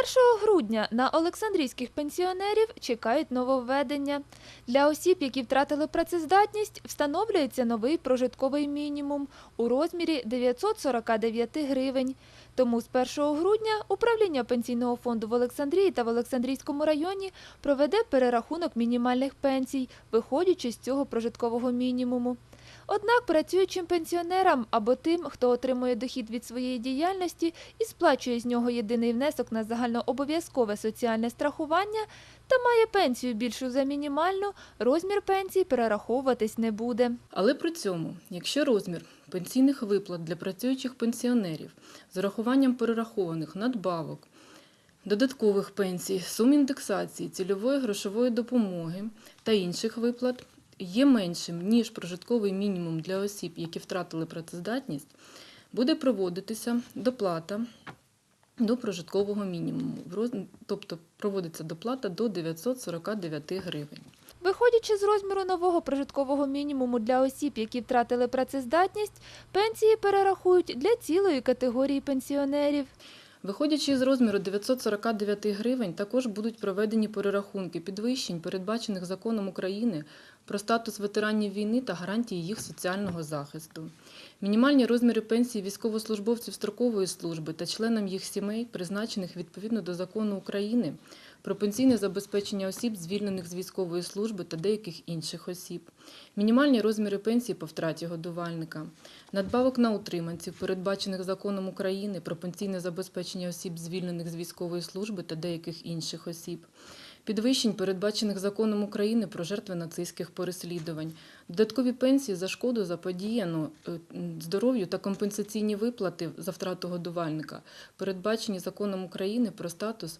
1 грудня на олександрійських пенсіонерів чекають нововведення. Для осіб, які втратили працездатність, встановлюється новий прожитковий мінімум у розмірі 949 гривень. Тому з 1 грудня управління пенсійного фонду в Олександрії та в Олександрійському районі проведе перерахунок мінімальних пенсій, виходячи з цього прожиткового мінімуму. Однак працюючим пенсіонерам або тим, хто отримує дохід від своєї діяльності і сплачує з нього єдиний внесок на загальнообов'язкове соціальне страхування та має пенсію більшу за мінімальну, розмір пенсії перераховуватись не буде. Але при цьому, якщо розмір пенсійних виплат для працюючих пенсіонерів з урахуванням перерахованих надбавок, додаткових пенсій, сум індексації, цільової грошової допомоги та інших виплат є меншим, ніж прожитковий мінімум для осіб, які втратили працездатність, буде проводитися доплата до прожиткового мінімуму, тобто проводиться доплата до 949 гривень. Виходячи з розміру нового прожиткового мінімуму для осіб, які втратили працездатність, пенсії перерахують для цілої категорії пенсіонерів. Виходячи з розміру 949 гривень, також будуть проведені перерахунки підвищень, передбачених законом України про статус ветеранів війни та гарантії їх соціального захисту. Мінімальні розміри пенсії військовослужбовців строкової служби та членам їх сімей, призначених відповідно до закону України про пенсійне забезпечення осіб, звільнених з військової служби та деяких інших осіб. Мінімальні розміри пенсії по втраті годувальника, надбавок на утриманців, передбачених законом України про пенсійне забезпечення осіб, звільнених з військової служби та деяких інших осіб, підвищень, передбачених законом України про жертви нацистських переслідувань, додаткові пенсії за шкоду заподіяну е, здоров'ю та компенсаційні виплати за втрату годувальника, передбачені законом України про статус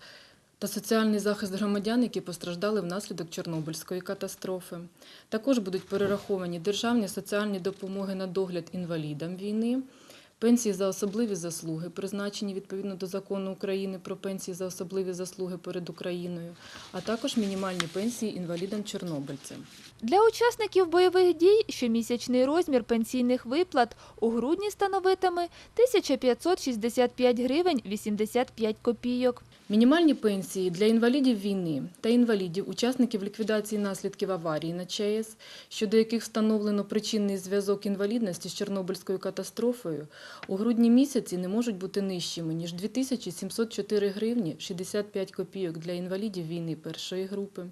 та соціальний захист громадян, які постраждали внаслідок Чорнобильської катастрофи. Також будуть перераховані державні соціальні допомоги на догляд інвалідам війни, пенсії за особливі заслуги, призначені відповідно до закону України про пенсії за особливі заслуги перед Україною, а також мінімальні пенсії інвалідам-чорнобильцям. Для учасників бойових дій щомісячний розмір пенсійних виплат у грудні становитиме 1565 гривень 85 копійок. Мінімальні пенсії для інвалідів війни та інвалідів, учасників ліквідації наслідків аварії на ЧАЕС, щодо яких встановлено причинний зв'язок інвалідності з Чорнобильською катастрофою, у грудні місяці не можуть бути нижчими, ніж 2704 гривні 65 копійок для інвалідів війни першої групи,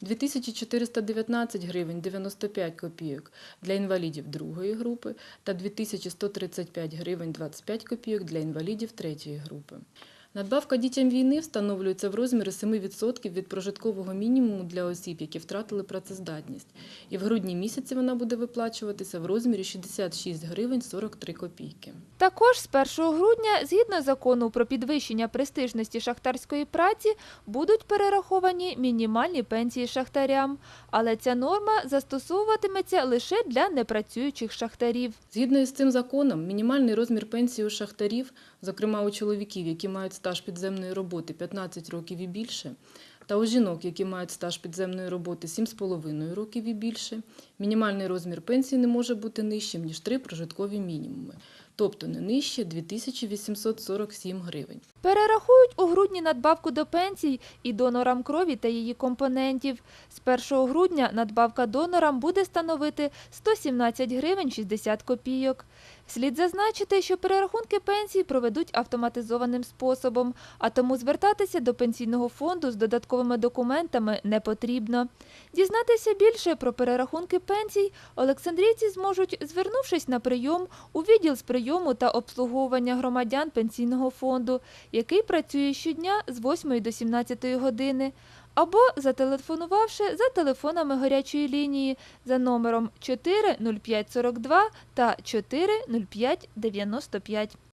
2419 гривень 95 копійок для інвалідів другої групи та 2135 гривень 25 копійок для інвалідів третьої групи. Надбавка дітям війни встановлюється в розмірі 7% від прожиткового мінімуму для осіб, які втратили працездатність. І в грудні місяці вона буде виплачуватися в розмірі 66 гривень 43 копійки. Також з 1 грудня, згідно закону про підвищення престижності шахтарської праці, будуть перераховані мінімальні пенсії шахтарям. Але ця норма застосовуватиметься лише для непрацюючих шахтарів. Згідно із цим законом, мінімальний розмір пенсії у шахтарів, зокрема у чоловіків, які мають стаж підземної роботи 15 років і більше, та у жінок, які мають стаж підземної роботи 7,5 років і більше, мінімальний розмір пенсії не може бути нижчим, ніж три прожиткові мінімуми, тобто не нижче 2847 гривень. Перерахують у грудні надбавку до пенсій і донорам крові та її компонентів. З 1 грудня надбавка донорам буде становити 117 гривень 60 копійок. Слід зазначити, що перерахунки пенсій проведуть автоматизованим способом, а тому звертатися до пенсійного фонду з додатковими документами не потрібно. Дізнатися більше про перерахунки пенсій олександрійці зможуть, звернувшись на прийом у відділ з прийому та обслуговування громадян пенсійного фонду, який працює щодня з 8 до 17 години, або зателефонувавши за телефонами гарячої лінії за номером 40542 та 40595.